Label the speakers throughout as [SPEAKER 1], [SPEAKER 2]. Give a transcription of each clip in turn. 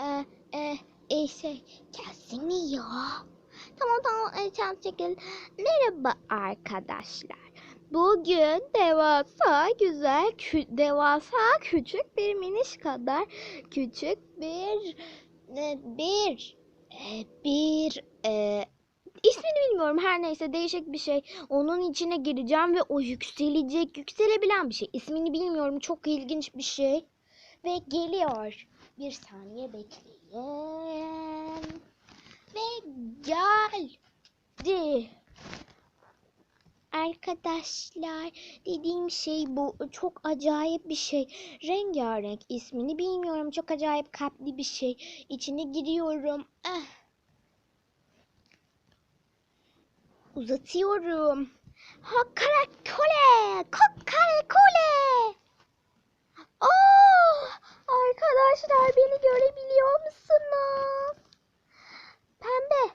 [SPEAKER 1] e, e, e, şey, ya. Tamam tamam, e, çant çekil. Merhaba arkadaşlar. Bugün devasa güzel, kü- devasa küçük bir miniş kadar küçük bir e, bir e, bir e, ismini bilmiyorum her neyse değişik bir şey. Onun içine gireceğim ve o yükselecek, yükselebilen bir şey. İsmini bilmiyorum çok ilginç bir şey ve geliyor. Bir saniye bekleyin. Ve geldi. Arkadaşlar dediğim şey bu çok acayip bir şey. Rengarenk ismini bilmiyorum. Çok acayip kalpli bir şey. İçine giriyorum. Ah. Uzatıyorum. Hakarakole! Arkadaşlar beni görebiliyor musunuz? Pembe,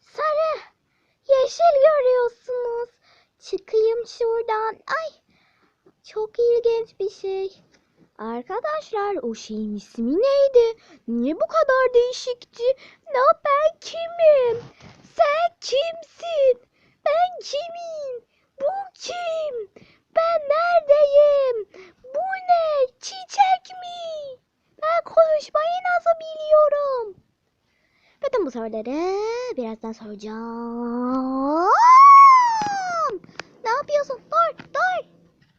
[SPEAKER 1] sarı, yeşil görüyorsunuz. Çıkayım şuradan. Ay! Çok ilginç bir şey. Arkadaşlar o şeyin ismi neydi? Niye bu kadar değişikti? Ne ben kimim? Sen kimsin? Ben kimim? Bu kim? Ben neredeyim? Bu ne? Çiçek mi? Ben konuşmayı nasıl biliyorum? Bütün bu soruları birazdan soracağım.